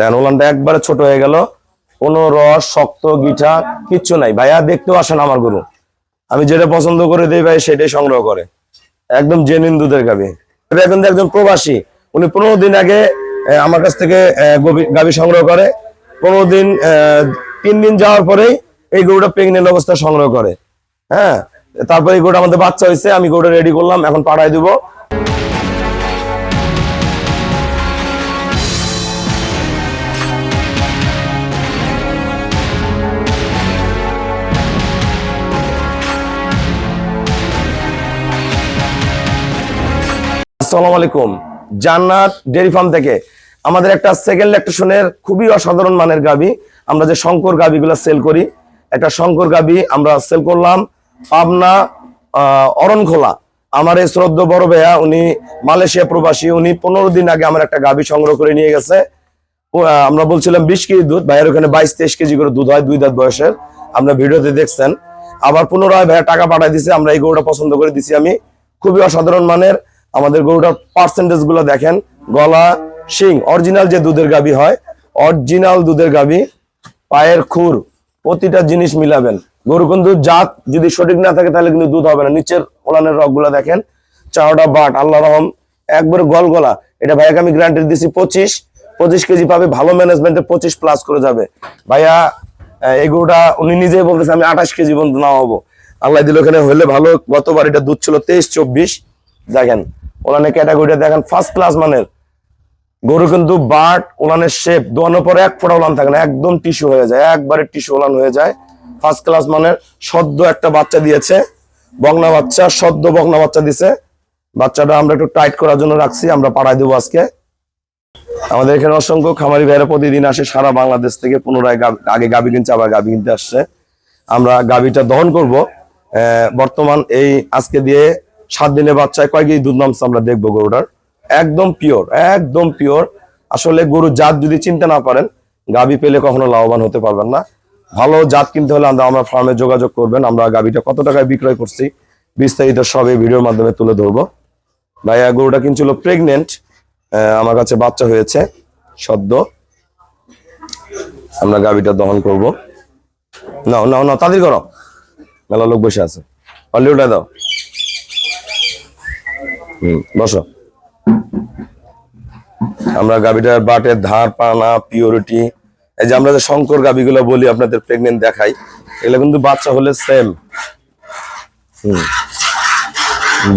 দেখেন ওলানটা একবারে ছোট হয়ে গেল। কোনো রস, শক্ত, গিঠা, কিচ্ছু নাই। ভাইয়া দেখতেও আসেন আমার গরু। আমি যেটা পছন্দ করে দিই ভাই, সেটাই সংগ্রহ করে। একদম জেনুইন দুধের গাবি এখন একজন প্রবাসী। উনি পনেরো দিন আগে আমার কাছ থেকে গাবি সংগ্রহ করে। পনেরো দিন তিন দিন যাওয়ার পরেই এই গরুটা প্রেগনেন্ট অবস্থা সংগ্রহ করে। হ্যাঁ? তারপরে এই গরুটা আমাদের বাচ্চা হয়েছে, আমি গরুটা রেডি করলাম, এখন পাঠাই দিব। আসসালামু আলাইকুম। জান্নাত ডেয়ারি ফার্ম থেকে আমাদের একটা সেকেন্ড ল্যাকটেশনের খুবই অসাধারণ মানের গাবি। আমরা যে শঙ্কর গাবিগুলো সেল করি, একটা শঙ্কর গাবি আমরা সেল করলাম পাবনা অরণখোলা। আমার এই শ্রদ্ধ বড় ভাইয়া, উনি মালয়েশিয়া প্রবাসী, উনি পনেরো দিন আগে আমার একটা গাবি সংগ্রহ করে নিয়ে গেছে। আমরা বলছিলাম বিশ কেজি দুধ, ভাইয়ের ওখানে বাইশ তেইশ কেজি করে দুধ হয়, দুই দাঁত বয়সের। আমরা ভিডিওতে দেখছেন। আবার পুনরায় ভাইয়া টাকা পাঠাই দিছে, আমরা এই গরুটা পছন্দ করে দিছি আমি। খুবই অসাধারণ মানের। আমাদের গরুটার পার্সেন্টেজগুলো দেখেন, গলা, শিং অরিজিনাল যে দুধের গাবি হয় অরিজিনাল দুধের গাবি পায়ের খুর, প্রতিটা জিনিস মিলাবেন। গরু কিন্তু জাত যদি সঠিক না থাকে তাহলে কিন্তু দুধ হবে না। নিচের ওলানের রকগুলা দেখেন, চারোটা বাট আল্লাহ রহম, একবারে গল গলা। এটা ভাইয়াকে আমি গ্যারান্টি দিছি পঁচিশ পঁচিশ কেজি পাবে, ভালো ম্যানেজমেন্টে পঁচিশ প্লাস করে যাবে। ভাইয়া এই গরুটা উনি নিজেই বলতেছে, আমি আঠাশ কেজি পর্যন্ত না হব আল্লাহ দিল এখানে হলে ভালো, গতবার এটা দুধ ছিল তেইশ, চব্বিশ। দেখেন ওলানের ক্যাটাগরিটা দেখেন ফার্স্ট ক্লাস মানের। গরু কিন্তু বাট ওলানের শেপ দোয়ানোর পরে এক ফোঁটা ওলান থাকে না, একদম টিস্যু হয়ে যায়, একবারে টিস্যু ওলান হয়ে যায়। ফার্স্ট ক্লাস মানের সদ্য একটা বাচ্চা দিয়েছে বগনা বাচ্চা, সদ্য বগনা বাচ্চা দিছে। বাচ্চাটা আমরা একটু টাইট করার জন্য রাখছি, আমরা পাড়ায় দেবো আজকে। আমাদের এখানে অসংখ্য খামারি ভাইরা প্রতিদিন আসে, সারা বাংলাদেশ থেকে পুনরায় আগে গাবি কিনছে, আবার গাবি কিনতে আসছে। আমরা গাবিটা দহন করব। বর্তমান এই আজকে দিয়ে সাত দিনের বাচ্চায় কয় দুধ নামছে আমরা দেখব গরুটার? একদম পিওর একদম পিওর আসলে গরু জাত যদি চিনতে না পারেন গাবি পেলে কখনো লাভবান হতে পারবেন না। ভালো জাত কিনতে হলে আমরা ফার্মে যোগাযোগ করবেন, আমরা গাবিটা কত টাকায় বিক্রয় করছি, বিস্তারিত সব এই ভিডিওর মাধ্যমে তুলে ধরবো। ভাইয়া, গরুটা কিনছিল প্রেগনেন্ট আমার কাছে বাচ্চা হয়েছে, সদ্য। আমরা গাবিটা দহন করব। না নাও না তাদের করো। মেলা লোক বসে আছে। অলরেডি দাও। হুম, বসো। আমরা গাবিটার বাটের ধার, পানা পিওরিটি এই যে আমরা যে শঙ্কর গাবিগুলো বলি, আপনাদের প্রেগনেন্ট দেখাই, এগুলো কিন্তু বাচ্চা হলে সেম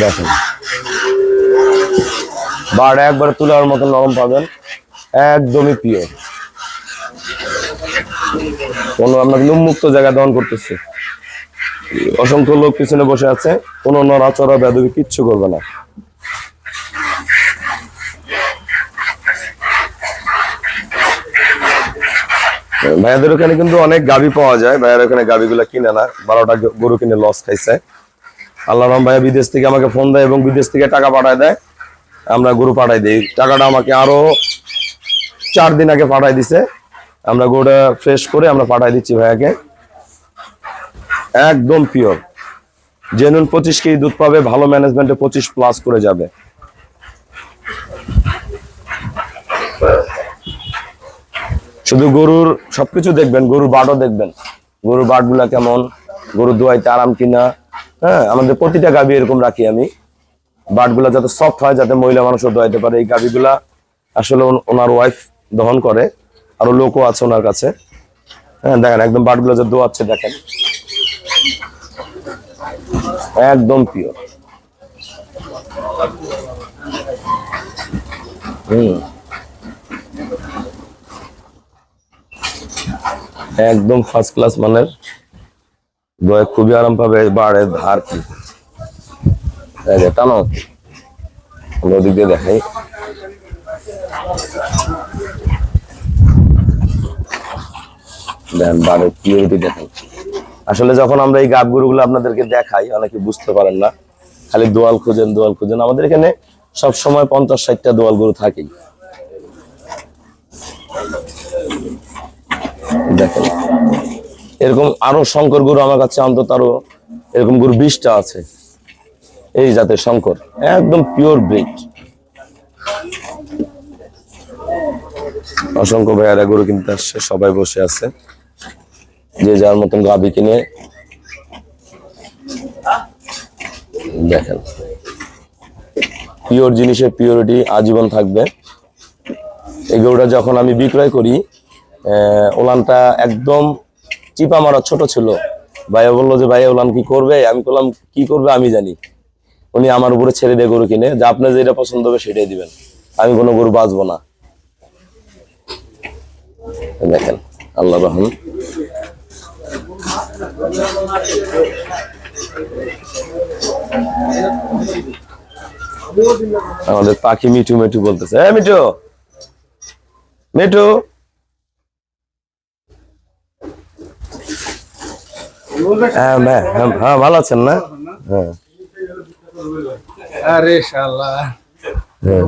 দেখেন। বার একবারে তুলার মতো নরম পাবেন, একদমই পিওর কোনো আমরা কিন্তু উন্মুক্ত জায়গায় দহন করতেছি। অসংখ্য লোক পিছনে বসে আছে, কোনো নড়াচড়া, বেদবি কিচ্ছু করবে না। ভাইয়াদের ওখানে কিন্তু অনেক গাবি পাওয়া যায়। ভাইয়ার ওখানে গাবিগুলা কিনে না। বারোটা গরু কিনে লস খাইছে। আল্লাহ রহম, ভাইয়া বিদেশ থেকে আমাকে ফোন দেয় এবং বিদেশ থেকে টাকা পাঠায় দেয়। আমরা গরু পাঠাই দিই। টাকাটা আমাকে আরও চার দিন আগে পাঠাই দিছে। আমরা গরুটা ফ্রেশ করে আমরা পাঠাই দিচ্ছি ভাইয়াকে। একদম পিওর জেনুন পঁচিশ কেজি দুধ পাবে, ভালো ম্যানেজমেন্টে পঁচিশ প্লাস করে যাবে। শুধু গরুর সবকিছু দেখবেন, গরুর বাটও দেখবেন। গরুর বাটগুলা কেমন গরু দোয়াইতে আরাম কিনা হ্যাঁ আমাদের প্রতিটা গাভী এরকম রাখি আমি। বাটগুলা যাতে সফট হয়, যাতে মহিলা মানুষও দোয়াইতে পারে। এই গাভীগুলা আসলে ওনার ওয়াইফ দহন করে, আরও লোকও আছে ওনার কাছে। হ্যাঁ দেখেন, একদম বাটগুলো যে দোয়াচ্ছে, দেখেন। একদম পিওর হুম। একদম ফার্স্ট ক্লাস মানের। দয়ে খুবই আরাম পাবে বাড়ে ধার কি? টানো। ওদিক দিয়ে দেখাই। দেন আসলে যখন আমরা এই গাব গরুগুলো আপনাদেরকে দেখাই, অনেকে বুঝতে পারেন না। খালি দোয়াল খুঁজেন দোয়াল খুঁজেন। আমাদের এখানে সব সময় পঞ্চাশ ষাটটা দোয়াল গরু থাকেই। দেখেন। এরকম আরও শঙ্কর গরু আমার কাছে অন্তত আরও এরকম গরু বিশটা আছে। এই জাতের শঙ্কর, একদম পিওর ব্রিড অসংখ্য ভাইয়ারা গরু কিনতে আসছে, সবাই বসে আছে। যে যার মতন গাবি কিনে। দেখেন। পিওর জিনিসের পিওরিটি আজীবন থাকবে। এই গরুটা যখন আমি বিক্রয় করি ওলানটা একদম চিপা মারা ছোট ছিল। ভাইয়া বলল যে, ভাইয়া, ওলান কি করবে? আমি বললাম, কি করবে আমি জানি। উনি আমার উপরে ছেড়ে দিয়ে গরু কিনে, যে আপনার যেটা পছন্দ হবে সেটাই দিবেন। আমি কোনো গরু বাঁচবো না। দেখেন, আল্লাহ রহম। আমাদের পাখি মিঠু মিঠু বলতেছে হ্যাঁ মিঠু মিঠু হ্যাঁ হ্যাঁ হ্যাঁ, ভালো আছেন না? হ্যাঁ। আরে শালা। হ্যাঁ।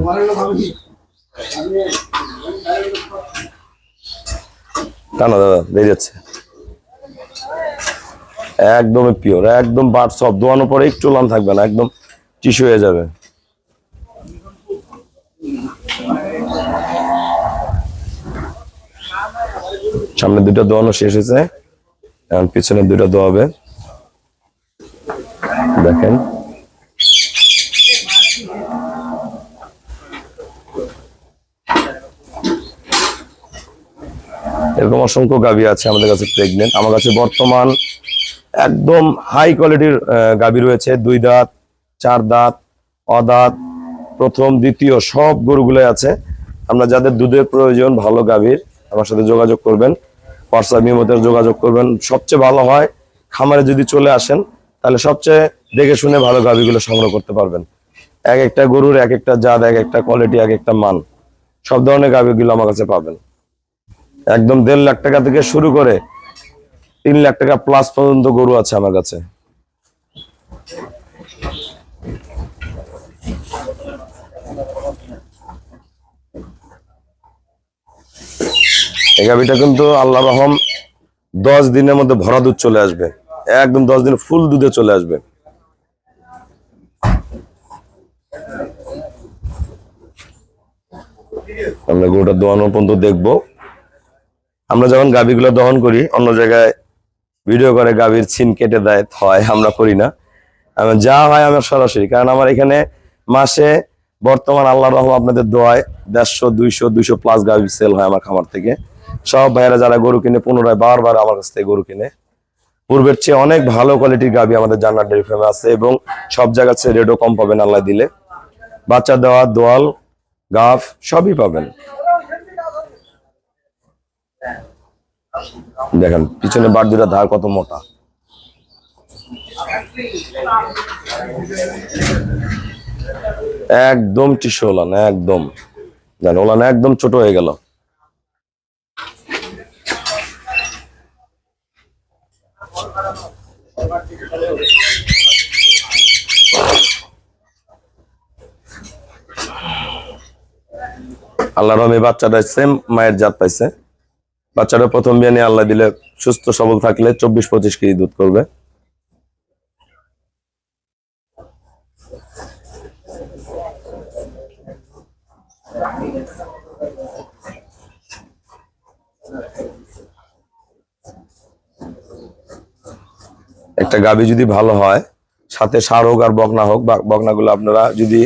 দাদা বেরিয়ে যাচ্ছে। একদমই পিওর একদম বাট সব দোয়ানোর পরে একটু লাম থাকবে না একদম টিস্যু হয়ে যাবে। সামনে দুটো দোয়ানো শেষ হয়েছে। এখন পিছনে দুটো দোয়াবে দেখেন। এরকম অসংখ্য গাভী আছে আমাদের কাছে প্রেগনেন্ট আমার কাছে বর্তমান একদম হাই কোয়ালিটির গাভী রয়েছে। দুই দাঁত, চার দাঁত অদাঁত প্রথম, দ্বিতীয় সব গরুগুলো আছে। আমরা যাদের দুধের প্রয়োজন, ভালো গাভীর, আমার সাথে যোগাযোগ করবেন। হোয়াটসঅ্যাপ ইমোতে যোগাযোগ করবেন। সবচেয়ে ভালো হয়, খামারে যদি চলে আসেন, তাহলে সবচেয়ে দেখে শুনে ভালো গাভিগুলো সংগ্রহ করতে পারবেন। এক একটা গরুর এক একটা জাত, এক একটা কোয়ালিটি এক একটা মান, সব ধরনের গাভিগুলো আমার কাছে পাবেন। একদম দেড় লাখ টাকা থেকে শুরু করে তিন লাখ টাকা প্লাস পর্যন্ত গরু আছে আমার কাছে। এই গাভিটা কিন্তু আল্লাহ রহম দশ দিনের মধ্যে ভরা দুধ চলে আসবে। একদম দশ দিন ফুল দুধে চলে আসবে। আমরা গরুটা দোয়ানো পর্যন্ত দেখব। আমরা যখন গাভীগুলো দহন করি, অন্য জায়গায় ভিডিও করে গাভীর ছিন কেটে দেয় হয় আমরা করি না। যা হয় আমার সরাসরি, কারণ আমার এখানে মাসে বর্তমান আল্লাহ রহম আপনাদের দোয়ায় দেড়শো, দুইশো দুইশো প্লাস গাভী সেল হয় আমার খামার থেকে। সব ভাইয়েরা যারা গরু কিনে পুনরায় বারবার আমার কাছ থেকে গরু কিনে, পূর্বের চেয়ে অনেক ভালো কোয়ালিটির গাভী আমাদের জান্নার ডেয়ারি ফার্মে আছে এবং সব জায়গা চেয়ে রেটও কম পাবেন আল্লাহ দিলে। বাচ্চা দেওয়া, দোয়াল গাফ সবই পাবেন। দেখেন, পিছনে বার দুটা ধার কত মোটা। একদম টিসু ওলান একদম। জান ওলান একদম ছোট হয়ে গেল। আল্লাহ রহমে বাচ্চাটা সেম মায়ের জাত পাইছে। বাচ্চাটা প্রথম বিয়ে নিয়ে আল্লাহ দিলে সুস্থ, সবল থাকলে চব্বিশ পঁচিশ কেজি দুধ করবে। একটা গাভী যদি ভালো হয়, সাথে সার হোক আর বকনা হোক বকনাগুলো আপনারা যদি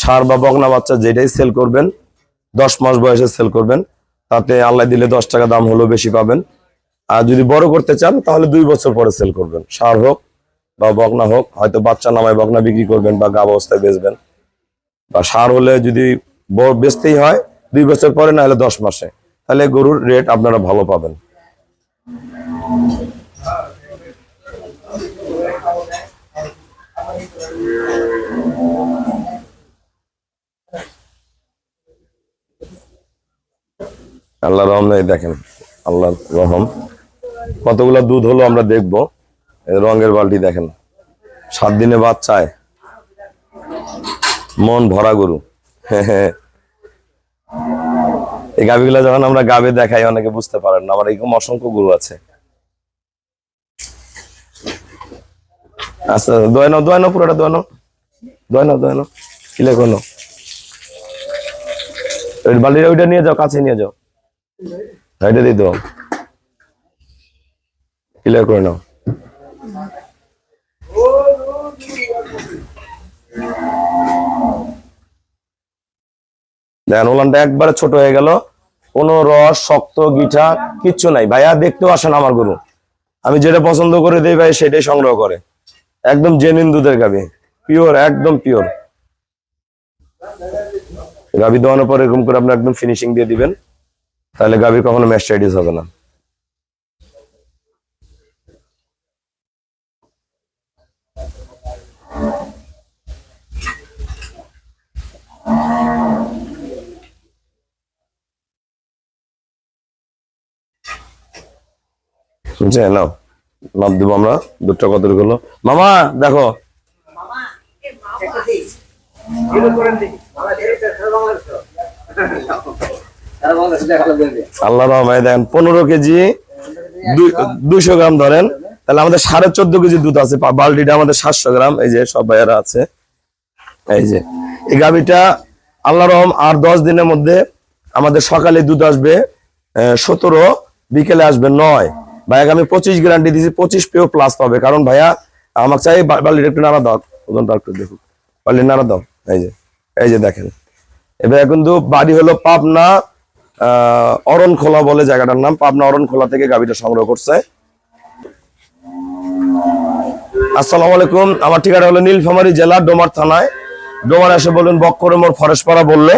সার বা বকনা বাচ্চা যেটাই সেল করবেন দশ মাস বয়সে সেল করবেন। তাতে আল্লাহ দিলে দশ টাকা দাম হলেও বেশি পাবেন। আর যদি বড় করতে চান, তাহলে দুই বছর পরে সেল করবেন। সার হোক বা বকনা হোক, হয়তো বাচ্চা নামায় বকনা বিক্রি করবেন বা গা অবস্থায় বেচবেন। বা সার হলে যদি বেচতেই হয়, দুই বছর পরে না হলে দশ মাসে। তাহলে গরুর রেট আপনারা ভালো পাবেন। আল্লাহ রহম দেখেন আল্লাহ রহম। কতগুলো দুধ হলো আমরা দেখব। রঙের বালতি দেখেন, সাত দিনে বাচ্চায় মন ভরা গরু। এই গাভিগুলো যখন আমরা গাবে দেখাই, অনেকে বুঝতে পারেন না, আমার এরকম অসংখ্য গরু আছে। আচ্ছা দোয় নাও নাও পুরোটা, দোয় নাও। দোয় নাও কিলে কোনো ওইটা নিয়ে যাও, কাছে নিয়ে যাও। ওইটা দিয়ে দাও ক্লিয়ার করে নাও। একবারে ছোট হয়ে গেল। কোনো রস, শক্ত, গিঠা, কিচ্ছু নাই। ভাইয়া, দেখতেও আসেন আমার গরু। আমি যেটা পছন্দ করে দিই ভাই, সেটাই সংগ্রহ করে। একদম জেনুইন দুধের গাবি পিওর একদম পিওর গাবি দেওয়ানোর পর এরকম করে আপনি একদম ফিনিশিং দিয়ে দিবেন। তাহলে গাবি কখনো ম্যাস্টাইটিস হবে না। বুঝছে নাও মাপ দিব আমরা। দুধটা কত হলো? মামা দেখো। আল্লাহ রহমায় দেন, পনেরো কেজি দুইশো গ্রাম ধরেন। তাহলে আমাদের সাড়ে চোদ্দ কেজি দুধ আছে বালতিটা আমাদের সাতশো গ্রাম। এই যে সব ভাইয়ারা আছে। এই যে, এই গাভিটা আল্লাহ রহম আর দশ দিনের মধ্যে আমাদের সকালে দুধ আসবে সতেরো, বিকেলে আসবে নয়। ভাইয়াকে আমি পঁচিশ গ্যারান্টি দিয়েছি, পঁচিশ পেও প্লাস পাবে। কারণ ভাইয়া আমাকে চাই বালিটা একটু নাড়া দাও, ওজনটা একটু দেখুন বালি নাড়া দাও, এই যে এই যে দেখেন। এবার কিন্তু বাড়ি হলো পাবনা আহ অরণ খোলা বলে জায়গাটার নাম। পাবনা অরণ খোলা থেকে গাভিটা সংগ্রহ করছে। আসসালামু আলাইকুম। আমার ঠিকানা হলো নীলফামারী জেলা, ডোমার থানায়। ডোমার এসে বক্করে মোর ফরেশপাড়া বললে।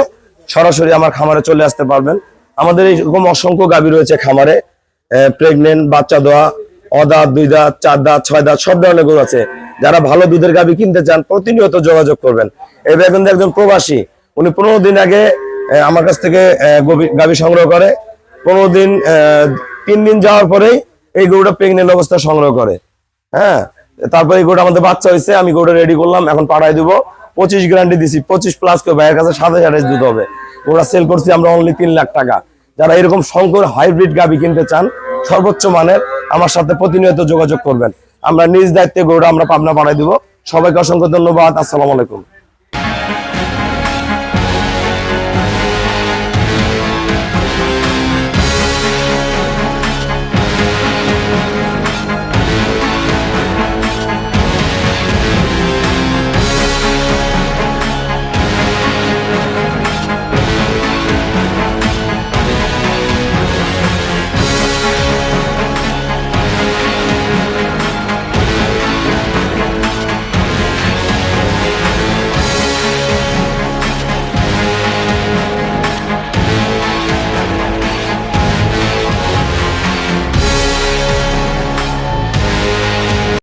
সরাসরি আমার খামারে চলে আসতে পারবেন। আমাদের এইরকম অসংখ্য গাভী রয়েছে খামারে। প্রেগনেন্ট বাচ্চা দেওয়া অদাঁত দুই দাঁত চার দাঁত ছয় দাঁত সব ধরনের গরু আছে। যারা ভালো দুধের গাভী কিনতে চান, প্রতিনিয়ত যোগাযোগ করবেন। এবার কিন্তু একজন প্রবাসী। উনি পনেরো দিন আগে আমার কাছ থেকে গাভী সংগ্রহ করে। পনেরো দিন তিন দিন যাওয়ার পরেই এই গরুটা প্রেগনেন্ট অবস্থা সংগ্রহ করে। হ্যাঁ? তারপরে এই গরুটা আমাদের বাচ্চা হয়েছে, আমি গরুটা রেডি করলাম, এখন পাঠাই দিব। পঁচিশ গ্যারান্টি দিছি, পঁচিশ প্লাস কেউ ভাইয়ের কাছে সাতাশ আঠাশ দুধ হবে। গরুটা সেল করছি আমরা অনলি তিন লাখ টাকা। যারা এরকম শঙ্কর হাইব্রিড গাবি কিনতে চান, সর্বোচ্চ মানের, আমার সাথে প্রতিনিয়ত যোগাযোগ করবেন। আমরা নিজ দায়িত্বে গরুটা আমরা পাবনা পাঠাই দিব। সবাইকে অসংখ্য ধন্যবাদ, আসসালামু আলাইকুম।